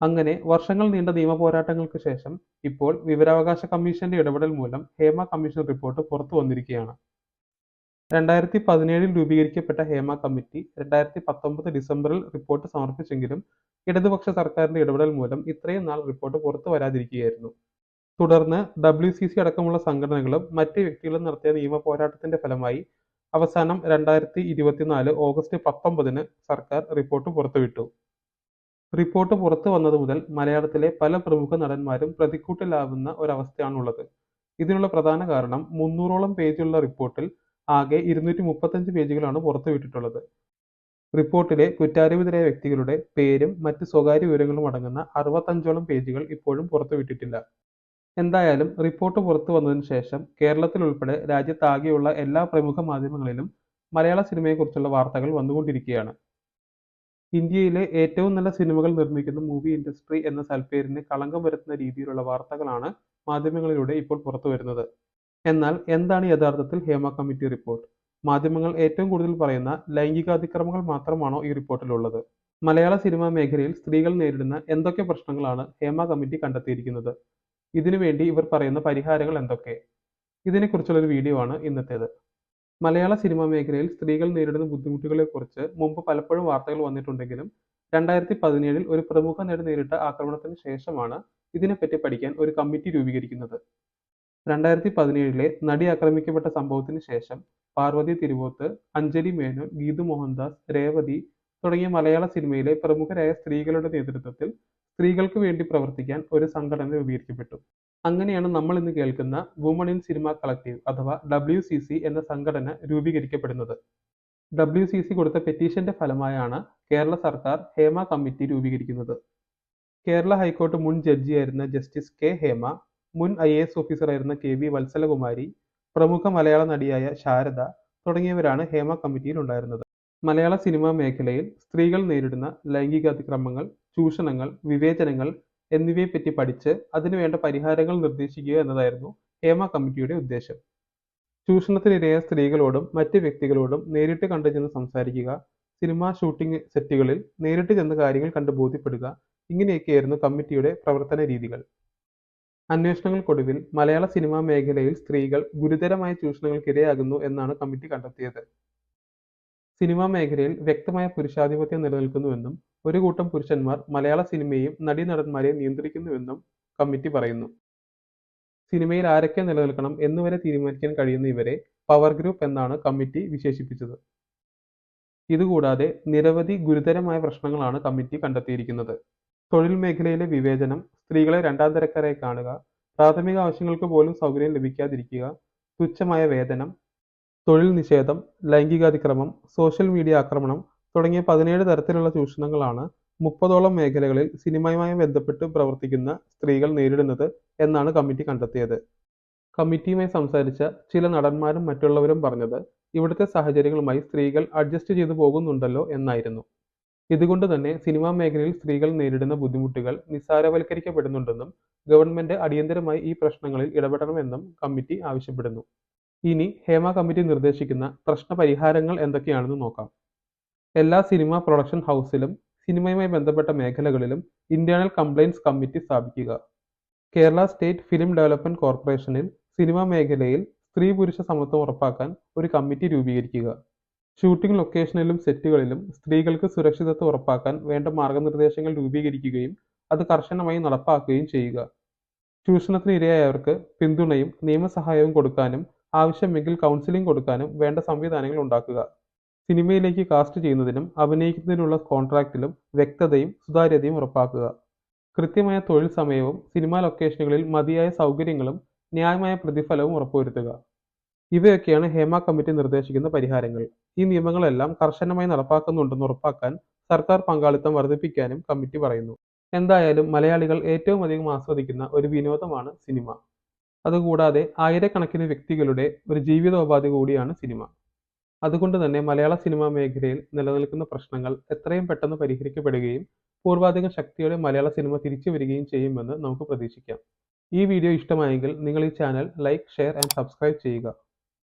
അങ്ങനെ വർഷങ്ങൾ നീണ്ട നിയമ പോരാട്ടങ്ങൾക്ക് ശേഷം ഇപ്പോൾ വിവരാവകാശ കമ്മീഷന്റെ ഇടപെടൽ മൂലം ഹേമ കമ്മീഷൻ റിപ്പോർട്ട് പുറത്തു വന്നിരിക്കുകയാണ്. രണ്ടായിരത്തി പതിനേഴിൽ രൂപീകരിക്കപ്പെട്ട ഹേമ കമ്മിറ്റി രണ്ടായിരത്തി പത്തൊമ്പത് ഡിസംബറിൽ റിപ്പോർട്ട് സമർപ്പിച്ചെങ്കിലും ഇടതുപക്ഷ സർക്കാരിന്റെ ഇടപെടൽ മൂലം ഇത്രയും നാൾ റിപ്പോർട്ട് പുറത്തു വരാതിരിക്കുകയായിരുന്നു. തുടർന്ന് ഡബ്ല്യു സി സി അടക്കമുള്ള സംഘടനകളും മറ്റ് വ്യക്തികളും നടത്തിയ നിയമ പോരാട്ടത്തിന്റെ ഫലമായി അവസാനം രണ്ടായിരത്തി ഇരുപത്തിനാല് ഓഗസ്റ്റ് പത്തൊമ്പതിന് സർക്കാർ റിപ്പോർട്ട് പുറത്തുവിട്ടു. റിപ്പോർട്ട് പുറത്തു വന്നത് മുതൽ മലയാളത്തിലെ പല പ്രമുഖ നടന്മാരും പ്രതിക്കൂട്ടിലാവുന്ന ഒരവസ്ഥയാണുള്ളത്. ഇതിനുള്ള പ്രധാന കാരണം മുന്നൂറോളം പേജുള്ള റിപ്പോർട്ടിൽ ആകെ ഇരുന്നൂറ്റി മുപ്പത്തഞ്ച് പേജുകളാണ് പുറത്തുവിട്ടിട്ടുള്ളത്. റിപ്പോർട്ടിലെ കുറ്റാരോപിതരായ വ്യക്തികളുടെ പേരും മറ്റ് സ്വകാര്യ വിവരങ്ങളും അടങ്ങുന്ന അറുപത്തഞ്ചോളം പേജുകൾ ഇപ്പോഴും പുറത്തുവിട്ടിട്ടില്ല. എന്തായാലും റിപ്പോർട്ട് പുറത്തു വന്നതിന് ശേഷം കേരളത്തിൽ ഉൾപ്പെടെ രാജ്യത്താകെയുള്ള എല്ലാ പ്രമുഖ മാധ്യമങ്ങളിലും മലയാള സിനിമയെക്കുറിച്ചുള്ള വാർത്തകൾ വന്നുകൊണ്ടിരിക്കുകയാണ്. ഇന്ത്യയിലെ ഏറ്റവും നല്ല സിനിമകൾ നിർമ്മിക്കുന്ന മൂവി ഇൻഡസ്ട്രി എന്ന സൽപ്പേരിന് കളങ്കം വരുത്തുന്ന രീതിയിലുള്ള വാർത്തകളാണ് മാധ്യമങ്ങളിലൂടെ ഇപ്പോൾ പുറത്തു വരുന്നത്. എന്നാൽ എന്താണ് യഥാർത്ഥത്തിൽ ഹേമ കമ്മിറ്റി റിപ്പോർട്ട്? മാധ്യമങ്ങൾ ഏറ്റവും കൂടുതൽ പറയുന്ന ലൈംഗികാതിക്രമങ്ങൾ മാത്രമാണോ ഈ റിപ്പോർട്ടിലുള്ളത്? മലയാള സിനിമാ മേഖലയിൽ സ്ത്രീകൾ നേരിടുന്ന എന്തൊക്കെ പ്രശ്നങ്ങളാണ് ഹേമ കമ്മിറ്റി കണ്ടെത്തിയിരിക്കുന്നത്? ഇതിനുവേണ്ടി ഇവർ പറയുന്ന പരിഹാരങ്ങൾ എന്തൊക്കെ? ഇതിനെക്കുറിച്ചുള്ള ഒരു വീഡിയോ ആണ് ഇന്നത്തേത്. മലയാള സിനിമാ മേഖലയിൽ സ്ത്രീകൾ നേരിടുന്ന ബുദ്ധിമുട്ടുകളെക്കുറിച്ച് മുമ്പ് പലപ്പോഴും വാർത്തകൾ വന്നിട്ടുണ്ടെങ്കിലും രണ്ടായിരത്തി പതിനേഴിൽ ഒരു പ്രമുഖ നടി നേരിട്ട ആക്രമണത്തിന് ശേഷമാണ് ഇതിനെപ്പറ്റി പഠിക്കാൻ ഒരു കമ്മിറ്റി രൂപീകരിക്കുന്നത്. രണ്ടായിരത്തി പതിനേഴിലെ നടി ആക്രമിക്കപ്പെട്ട സംഭവത്തിന് ശേഷം പാർവതി തിരുവോത്ത് അഞ്ജലി മേനോൻ ഗീതു മോഹൻദാസ് രേവതി തുടങ്ങിയ മലയാള സിനിമയിലെ പ്രമുഖരായ സ്ത്രീകളുടെ നേതൃത്വത്തിൽ സ്ത്രീകൾക്ക് വേണ്ടി പ്രവർത്തിക്കാൻ ഒരു സംഘടന രൂപീകരിക്കപ്പെട്ടു. അങ്ങനെയാണ് നമ്മൾ ഇന്ന് കേൾക്കുന്ന വുമൺ ഇൻ സിനിമ കളക്റ്റീവ് അഥവാ ഡബ്ല്യു സി സി എന്ന സംഘടന രൂപീകരിക്കപ്പെടുന്നത്. ഡബ്ല്യു സി സി കൊടുത്ത പെറ്റീഷന്റെ ഫലമായാണ് കേരള സർക്കാർ ഹേമ കമ്മിറ്റി രൂപീകരിക്കുന്നത്. കേരള ഹൈക്കോടതി മുൻ ജഡ്ജിയായിരുന്ന ജസ്റ്റിസ് കെ ഹേമ മുൻ ഐ എ എസ് ഓഫീസറായിരുന്ന കെ വി വത്സലകുമാരി പ്രമുഖ മലയാള നടിയായ ശാരദ തുടങ്ങിയവരാണ് ഹേമ കമ്മിറ്റിയിൽ ഉണ്ടായിരുന്നത്. മലയാള സിനിമാ മേഖലയിൽ സ്ത്രീകൾ നേരിടുന്ന ലൈംഗിക അതിക്രമങ്ങൾ ചൂഷണങ്ങൾ വിവേചനങ്ങൾ എന്നിവയെപ്പറ്റി പഠിച്ച് അതിനുവേണ്ട പരിഹാരങ്ങൾ നിർദ്ദേശിക്കുക എന്നതായിരുന്നു ഹേമ കമ്മിറ്റിയുടെ ഉദ്ദേശം. ചൂഷണത്തിനിരയായ സ്ത്രീകളോടും മറ്റ് വ്യക്തികളോടും നേരിട്ട് കണ്ടു ചെന്ന് സംസാരിക്കുക സിനിമാ ഷൂട്ടിംഗ് സെറ്റുകളിൽ നേരിട്ട് ചെന്ന് കാര്യങ്ങൾ കണ്ട് ബോധ്യപ്പെടുക ഇങ്ങനെയൊക്കെയായിരുന്നു കമ്മിറ്റിയുടെ പ്രവർത്തന രീതികൾ. അന്വേഷണങ്ങൾക്കൊടുവിൽ മലയാള സിനിമാ മേഖലയിൽ സ്ത്രീകൾ ഗുരുതരമായ ചൂഷണങ്ങൾക്കിരയാകുന്നു എന്നാണ് കമ്മിറ്റി കണ്ടെത്തിയത്. സിനിമാ മേഖലയിൽ വ്യക്തമായ പുരുഷാധിപത്യം നിലനിൽക്കുന്നുവെന്നും ഒരു കൂട്ടം പുരുഷന്മാർ മലയാള സിനിമയെയും നടീനടന്മാരെയും നിയന്ത്രിക്കുന്നുവെന്നും കമ്മിറ്റി പറയുന്നു. സിനിമയിൽ ആരൊക്കെ നിലനിൽക്കണം എന്നുവരെ തീരുമാനിക്കാൻ കഴിയുന്ന ഇവരെ പവർ ഗ്രൂപ്പ് എന്നാണ് കമ്മിറ്റി വിശേഷിപ്പിച്ചത്. ഇതുകൂടാതെ നിരവധി ഗുരുതരമായ പ്രശ്നങ്ങളാണ് കമ്മിറ്റി കണ്ടെത്തിയിരിക്കുന്നത്. തൊഴിൽ മേഖലയിലെ വിവേചനം സ്ത്രീകളെ രണ്ടാം തരക്കാരായി കാണുക പ്രാഥമിക ആവശ്യങ്ങൾക്ക് പോലും സൗകര്യം ലഭിക്കാതിരിക്കുക തുച്ഛമായ വേതനം തൊഴിൽ നിഷേധം ലൈംഗികാതിക്രമം സോഷ്യൽ മീഡിയ ആക്രമണം തുടങ്ങിയ പതിനേഴ് തരത്തിലുള്ള ചൂഷണങ്ങളാണ് മുപ്പതോളം മേഖലകളിൽ സിനിമയുമായി ബന്ധപ്പെട്ട് പ്രവർത്തിക്കുന്ന സ്ത്രീകൾ നേരിടുന്നത് എന്നാണ് കമ്മിറ്റി കണ്ടെത്തിയത്. കമ്മിറ്റിയുമായി സംസാരിച്ച ചില നടന്മാരും മറ്റുള്ളവരും പറഞ്ഞത് ഇവിടുത്തെ സാഹചര്യങ്ങളുമായി സ്ത്രീകൾ അഡ്ജസ്റ്റ് ചെയ്തു പോകുന്നുണ്ടല്ലോ എന്നായിരുന്നു. ഇതുകൊണ്ട് തന്നെ സിനിമാ മേഖലയിൽ സ്ത്രീകൾ നേരിടുന്ന ബുദ്ധിമുട്ടുകൾ നിസ്സാരവൽക്കരിക്കപ്പെടുന്നുണ്ടെന്നും ഗവൺമെന്റ് അടിയന്തരമായി ഈ പ്രശ്നങ്ങളിൽ ഇടപെടണമെന്നും കമ്മിറ്റി ആവശ്യപ്പെടുന്നു. ഇനി ഹേമ കമ്മിറ്റി നിർദ്ദേശിക്കുന്ന പ്രശ്ന പരിഹാരങ്ങൾ എന്തൊക്കെയാണെന്ന് നോക്കാം. എല്ലാ സിനിമ പ്രൊഡക്ഷൻ ഹൗസിലും സിനിമയുമായി ബന്ധപ്പെട്ട മേഖലകളിലും ഇന്റേണൽ കംപ്ലയിൻസ് കമ്മിറ്റി സ്ഥാപിക്കുക. കേരള സ്റ്റേറ്റ് ഫിലിം ഡെവലപ്മെന്റ് കോർപ്പറേഷനിൽ സിനിമാ മേഖലയിൽ സ്ത്രീ പുരുഷ സമത്വം ഉറപ്പാക്കാൻ ഒരു കമ്മിറ്റി രൂപീകരിക്കുക. ഷൂട്ടിംഗ് ലൊക്കേഷനിലും സെറ്റുകളിലും സ്ത്രീകൾക്ക് സുരക്ഷിതത്വം ഉറപ്പാക്കാൻ വേണ്ട മാർഗനിർദ്ദേശങ്ങൾ രൂപീകരിക്കുകയും അത് കർശനമായി നടപ്പാക്കുകയും ചെയ്യുക. ചൂഷണത്തിന് ഇരയായവർക്ക് പിന്തുണയും നിയമസഹായവും കൊടുക്കാനും ആവശ്യമെങ്കിൽ കൗൺസിലിംഗ് കൊടുക്കാനും വേണ്ട സംവിധാനങ്ങൾ ഉണ്ടാക്കുക. സിനിമയിലേക്ക് കാസ്റ്റ് ചെയ്യുന്നതിനും അഭിനയിക്കുന്നതിനുള്ള കോൺട്രാക്റ്റിലും വ്യക്തതയും സുതാര്യതയും ഉറപ്പാക്കുക. കൃത്യമായ തൊഴിൽ സമയവും സിനിമാ ലൊക്കേഷനുകളിൽ മതിയായ സൗകര്യങ്ങളും ന്യായമായ പ്രതിഫലവും ഉറപ്പുവരുത്തുക. ഇവയൊക്കെയാണ് ഹേമ കമ്മിറ്റി നിർദ്ദേശിക്കുന്ന പരിഹാരങ്ങൾ. ഈ നിയമങ്ങളെല്ലാം കർശനമായി നടപ്പാക്കുന്നുണ്ടെന്ന് ഉറപ്പാക്കാൻ സർക്കാർ പങ്കാളിത്തം വർദ്ധിപ്പിക്കാനും കമ്മിറ്റി പറയുന്നു. എന്തായാലും മലയാളികൾ ഏറ്റവും അധികം ആസ്വദിക്കുന്ന ഒരു വിനോദമാണ് സിനിമ. അതുകൂടാതെ ആയിരക്കണക്കിന് വ്യക്തികളുടെ ഒരു ജീവിതോപാധി കൂടിയാണ് സിനിമ. അതുകൊണ്ട് തന്നെ മലയാള സിനിമാ മേഖലയിൽ നിലനിൽക്കുന്ന പ്രശ്നങ്ങൾ എത്രയും പെട്ടെന്ന് പരിഹരിക്കപ്പെടുകയും പൂർവാധിക ശക്തിയോടെ മലയാള സിനിമ തിരിച്ചു വരികയും ചെയ്യുമെന്ന് നമുക്ക് പ്രതീക്ഷിക്കാം. ഈ വീഡിയോ ഇഷ്ടമായെങ്കിൽ നിങ്ങൾ ഈ channel like share and subscribe ചെയ്യുക.